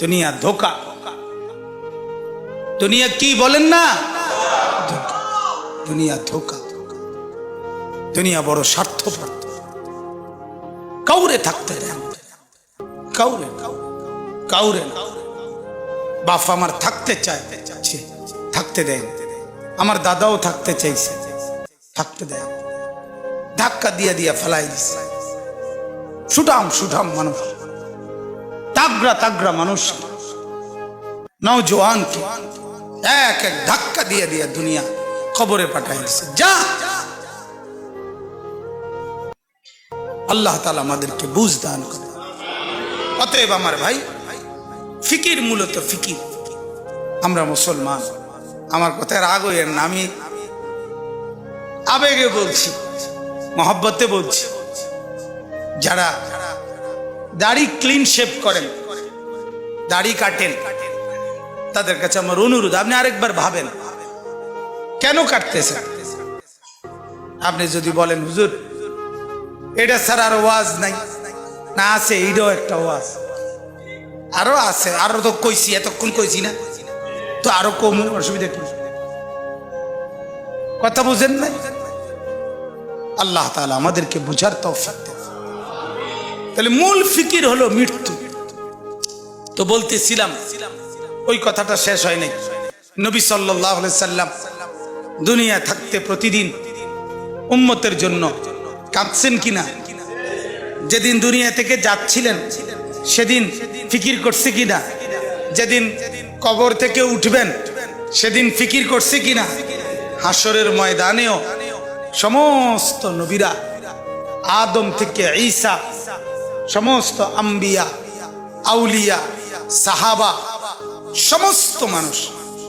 দুনিয়া ধোকা। দুনিয়া কি বলেন না? দুনিয়া ধোকা। দুনিয়া বড় স্বার্থপর। কাউরে থাকতে কাউরে কাউরে বাপ আমার থাকতে চায় থাকতে দেয় আমার দাদাও থাকতে চাইছে, থাকতে দেয় ধাক্কা দিয়া দিয়া ফেলাই দিছে। সুঠাম সুঠাম মানুষ। তাগড়া তাগড়া মানুষ। নওজোয়ানকে এক এক ধাক্কা দিয়ে দিয়ে দুনিয়া খবরে পাঠাই দিছে। যা। আল্লাহ তালা আমাদেরকে বুঝ দান করে অতএব আমার ভাই, ফিকির মূলত ফিকির। আমরা মুসলমান। আমার কথায় রাগ হইয়ের না, আমি আবেগে বলছি, মহব্বতে বলছি। যারা দাড়ি ক্লিন শেভ করেন। দাড়ি কাটেন। তাদের কাছে আমার অনুরোধ, আপনি আরেকবার ভাবেন। কেন কাটতেছেন? আপনি যদি বলেন, হুজুর, এটা ছাড়া আর ওয়াজ নাই। না আছে, এইটাও একটা ওয়াজ। আরও আছে, আরও তো কইছি, এতক্ষণ কইছি না। তো আরও কম, অসুবিধা কি? কথা বুঝেন না আল্লাহ তাআলা আমাদেরকে বুঝার তৌফিক তাহলে মূল ফিকির হলো মৃত্যু। তো বলতেছিলাম, ওই কথাটা শেষ হয় নাই। নবী সাল্লাহ সাল্লাম দুনিয়া থাকতে প্রতিদিন উম্মতের জন্য কাঁদছেন কিনা? যেদিন দুনিয়া থেকে যাচ্ছিলেন, সেদিন ফিকির করছে কিনা? যেদিন কবর থেকে উঠবেন, সেদিন ফিকির করছে কিনা? হাসরের ময়দানেও সমস্ত নবীরা আদম থেকে ঈসা সমস্ত আম্বিয়া, আউলিয়া, সাহাবা, সমস্ত মানুষ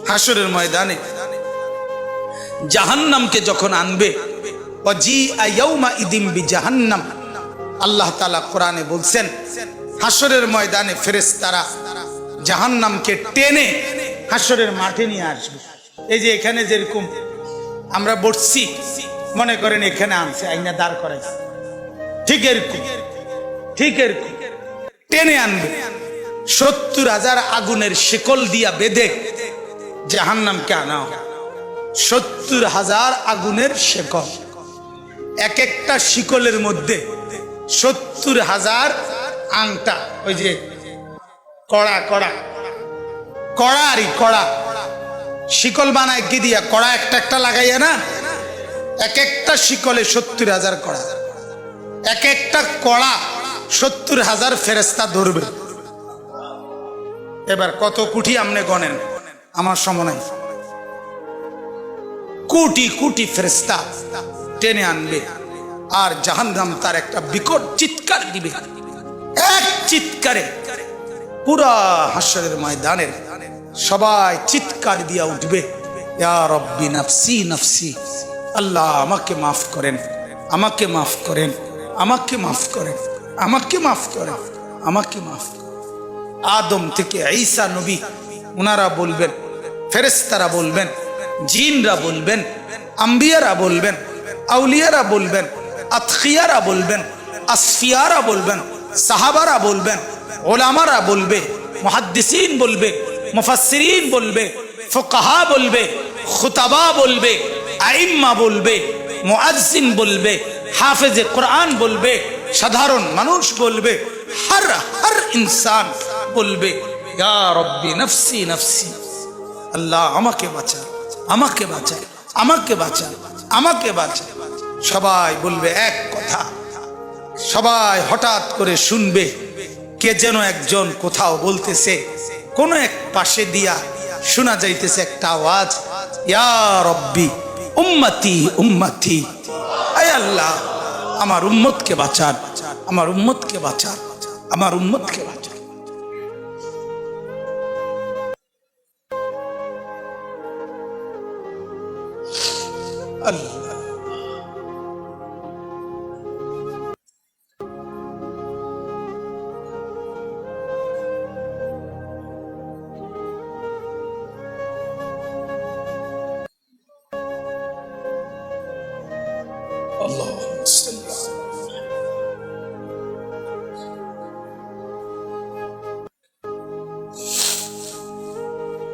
হাসরের ময়দানে জাহান্নামকে যখন আনবে জাহান্নাম আল্লাহ তালা কোরআনে বলছেন হাসরের ময়দানে ফেরেস তারা জাহান্নামকে টেনে হাসরের মাঠে নিয়ে আসবে। এই যে এখানে যেরকম আমরা বসছি, মনে করেন এখানে আনছে, আইনা দাঁড় করাইছে। ঠিক এরকম। ঠিক এরকম টেনে আনবে। সত্তর হাজার আগুনের শিকল দিয়া বেঁধে জাহান জাহান্নামকে আনা সত্তর হাজার আগুনের শিকল। এক একটা শিকলের মধ্যে সত্তর হাজার আংটা, ওই যে কড়া কড়া কড়া আরই কড়া। শিকল বানায় কি দিয়া? কড়া একটা একটা লাগাইয়া না? এক একটা শিকলে সত্তর হাজার কড়া। এক একটা কড়া সত্তর হাজার ফেরেস্তা ধরবে। এবার কত কুঠি আমনে গনেন আমার সময় কোটি কোটি ফেরেস্তা টেনে আনবে আর জাহান্নাম তার একটা বিকট চিৎকার দিবে। এক চিৎকারে পুরা হাসরের ময়দানের সবাই চিৎকার দিয়া উঠবে রব্বি নাফসি নাফসি, আল্লাহ আমাকে মাফ করেন, আমাকে মাফ করেন, আমাকে মাফ করেন। আমাকে মাফ করেন আমাকে মাফ করেন আদম থেকে ঈসা নবী ওনারা বলবেন ফেরেস্তারা বলবেন, জিনরা বলবেন, আম্বিয়ারা বলবেন, আউলিয়ারা বলবেন আতখিয়ারা বলবেন, আসফিয়ারা বলবেন, সাহাবারা বলবেন, ওলামারা বলবে, মুহাদ্দিসিন বলবে, মুফাসসিরিন বলবে, ফুকাহা বলবে, খুতাবা বলবে, আইম্মা বলবে, মুআজ্জিন বলবে, হাফেজে কোরআন বলবে সাধারণ মানুষ বলবে, হর হর ইনসান বলবে আল্লাহ আমাকে বাঁচা আমাকে বাঁচা আমাকে বাঁচা আমাকে বাঁচা। সবাই বলবে এক কথা। সবাই হঠাৎ করে শুনবে, কে যেন একজন কোথাও বলতেছে, কোন এক পাশে দিয়া শোনা যাইতেছে একটা আওয়াজ, ইয়া রব্বি, উম্মতি উম্মতি, আয় আল্লাহ। আমার উম্মতকে বাঁচান আমার উম্মতকে বাঁচান আমার উম্মতকে বাঁচান আল্লাহ Allah. Stand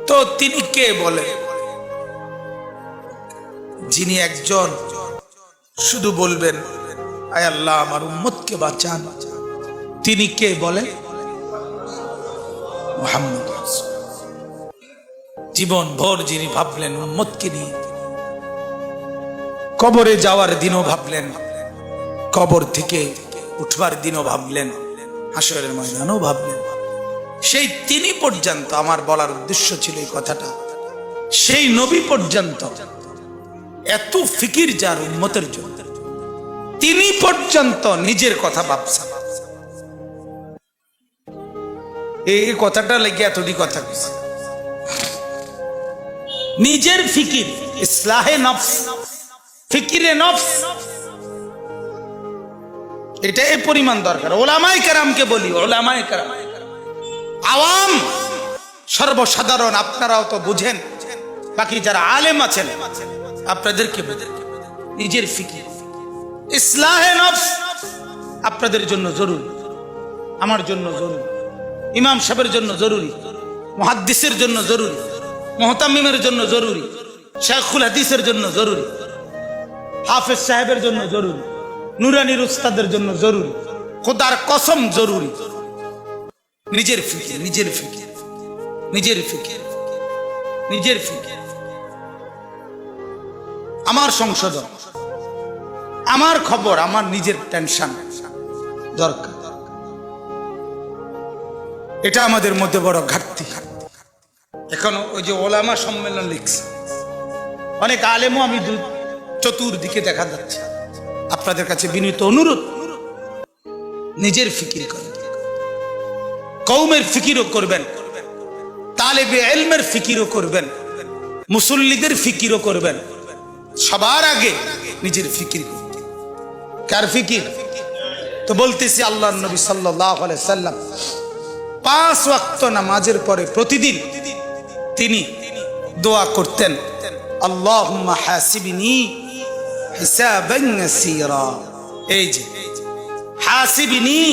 তো তিনি কে বলে? যিনি একজন, শুধু বলবেন, আয় আল্লাহ, আমার উম্মতকে বাঁচান। তিনি কে বলে? মোহাম্মদ জীবন ভোর যিনি ভাবলেন উম্মতকে নিয়ে, কবরে যাওয়ার দিনও ভাবলেন। কবর থেকে উঠবার দিনও ভাবলেন হাসরের ময়দানও ভাবলেন সেই তিনি পর্যন্ত আমার বলার উদ্দেশ্য ছিল এই কথাটা। সেই নবী পর্যন্ত এত ফিকির যার উন্মতের জন্য। তিনি পর্যন্ত নিজের কথা ভাবছেন। এই কথাটা লেগে এতটি কথা নিজের ফিকির, ইসলাহে নফস, ফিকিরে নফস এটা এই পরিমাণ দরকার। ওলামাই কারামকে বলি ওলামাই কারাম। আওয়াম সর্বসাধারণ, আপনারাও তো বুঝেন। বাকি যারা আলেম আছেন, আপনাদেরকে নিজের ফিকির ইসলাহে আপনাদের জন্য জরুরি, আমার জন্য জরুরি, ইমাম সাহেবের জন্য জরুরি, মহাদ্দিসের জন্য জরুরি, মোহতামিমের জন্য জরুরি, শেখুল হাদিসের জন্য জরুরি, হাফেজ সাহেবের জন্য জরুরি। নুরানির উস্তাদের জন্য জরুরি। খোদার কসম জরুরি। নিজের ফিকির নিজের ফিকির। নিজের ফিকির। নিজের ফিকির। আমার সংশোধন। আমার খবর, আমার নিজের টেনশন। দরকার। এটা আমাদের মধ্যে বড় ঘাটতি। এখন ওই যে ওলামা সম্মেলন লিখছে। অনেক আলেমও আমি চতুর্দিকে দেখা যাচ্ছে। আপনাদের কাছে বিনীত অনুরোধ, নিজের ফিকির করেন। কৌমের ফিকিরও করবেন, তালেবে এলমের ফিকিরও করবেন, মুসল্লিদের ফিকিরও করবেন। সবার আগে নিজের ফিকির কার ফিকির? তো বলতেছি আল্লাহ নবী সাল্লাম, পাঁচ ওয়াক্ত নামাজের পরে প্রতিদিন তিনি দোয়া করতেন আল্লাহ হাসিবিনি হিসাবান ইয়াসীরা। এই যে হাসিবিনি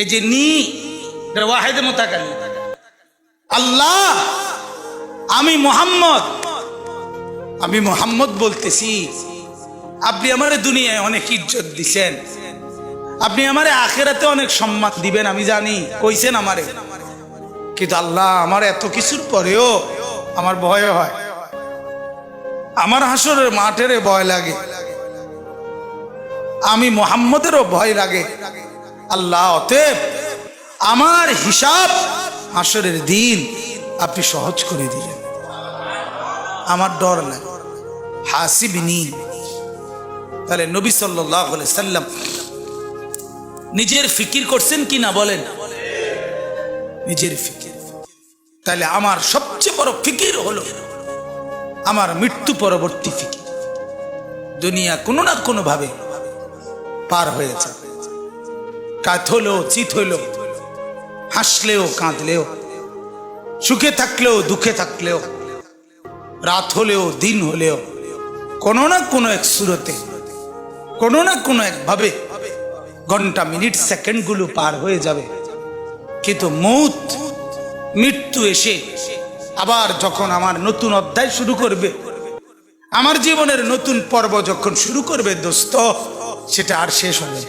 এই যে নি এটা ওয়াহেদে মোতাকাল্লিম আল্লাহ, আমি মোহাম্মদ আমি মোহাম্মদ বলতেছি, আপনি আমার দুনিয়ায় অনেক ইজ্জত দিছেন, আপনি আমারে আখেরাতে অনেক সম্মান দিবেন, আমি জানি, কইছেন আমারে। কিন্তু আল্লাহ, আমার এত কিছুর পরেও আমার ভয় হয়। আমার হাসরের মাঠের ভয় লাগে। আমি মোহাম্মদেরও ভয় লাগে। আল্লাহ, অতএব আমার হিসাব হাসরের দিন আপনি সহজ করে দিলেন। আমার ডর লাগে হাসিবিনি। তাহলে নবী সাল্লাম নিজের ফিকির করছেন কি না বলেন? নিজের ফিকির। তাহলে আমার সবচেয়ে বড় ফিকির হলো আমার মৃত্যু পরবর্তী ফিকির। দুনিয়া কোনো না কোনোভাবে ভাবে পার হয়ে যাবে কাত হলেও, চিত হইলেও হাসলেও, কাঁদলেও, সুখে থাকলেও, দুঃখে থাকলেও, রাত হলেও, দিন হলেও, কোনো না কোনো এক সুরতে, কোনো না কোনো একভাবে ঘণ্টা, মিনিট, সেকেন্ডগুলো পার হয়ে যাবে। কিন্তু মৌত, মৃত্যু এসে আবার যখন আমার নতুন অধ্যায় শুরু করবে, আমার জীবনের নতুন পর্ব যখন শুরু করবে, দোস্ত সেটা আর শেষ হবে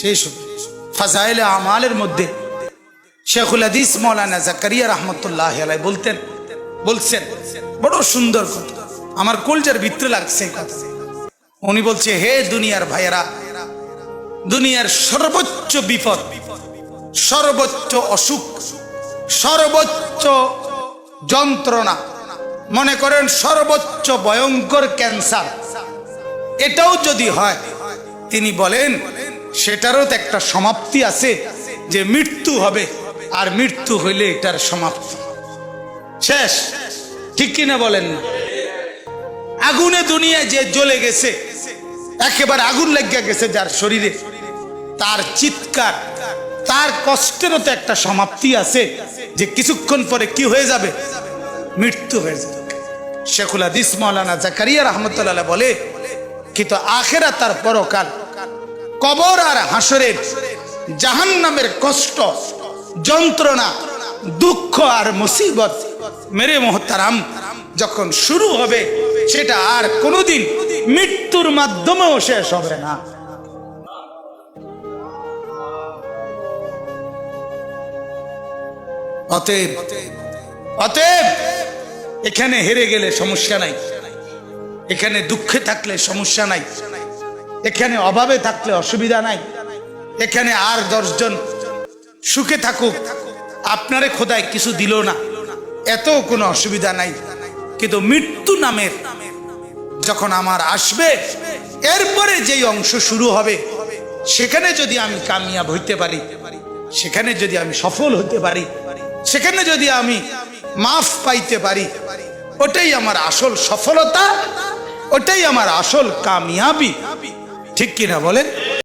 শেষ হবে। ফাজাইলে আমালের মধ্যে শেখুল হাদিস মৌলানা জাকারিয়া রহমতুল্লাহ বলতেন, বলছেন, বড় সুন্দর কথা। আমার কলজার ভিতরে লাগছে উনি বলছে, হে দুনিয়ার ভাইয়েরা, দুনিয়ার সর্বোচ্চ বিপদ, সর্বোচ্চ অসুখ, সর্বোচ্চ যন্ত্রণা, মনে করেন সর্বোচ্চ ভয়ঙ্কর ক্যান্সার। এটাও যদি হয়, তিনি বলেন, সেটারও তো একটা সমাপ্তি আছে যে মৃত্যু হবে, আর মৃত্যু হইলে এটার সমাপ্তি। শেষ। ঠিক কিনা বলেন না? আগুনে দুনিয়ায় যে জ্বলে গেছে, একেবারে আগুন লেগে গেছে যার শরীরে, তার চিৎকার, তার কষ্টেরও তো একটা সমাপ্তি আছে যে কিছুক্ষণ পরে কি হয়ে যাবে? মৃত্যু হয়ে যাবে। শেখুল হাদিস মৌলানা জাকারিয়া রহমতুল্লাহ বলে কিন্তু আখেরা তার পরকাল, কবর আর হাসরের জাহান নামের কষ্ট, যন্ত্রণা, দুঃখ আর মুসিবত মেরে মোহতারাম যখন শুরু হবে, সেটা আর কোনোদিন মৃত্যুর মাধ্যমেও শেষ হবে না। অতএব অতএব, এখানে হেরে গেলে সমস্যা নাই। এখানে দুঃখে থাকলে সমস্যা নাই। এখানে অভাবে থাকলে অসুবিধা নাই। এখানে আর দশজন সুখে থাকুক, আপনারে খোদায় কিছু দিল না। এত কোনো অসুবিধা নাই। কিন্তু মৃত্যু নামের যখন আমার আসবে, এরপরে যেই অংশ শুরু হবে, সেখানে যদি আমি কামিয়াব হইতে পারি, সেখানে যদি আমি সফল হতে পারি, সেখানে যদি আমি মাফ পাইতে পারি, ওটাই আমার আসল সফলতা। ওটাই আমার আসল কামিয়াবি। ঠিক কিনা বলেন?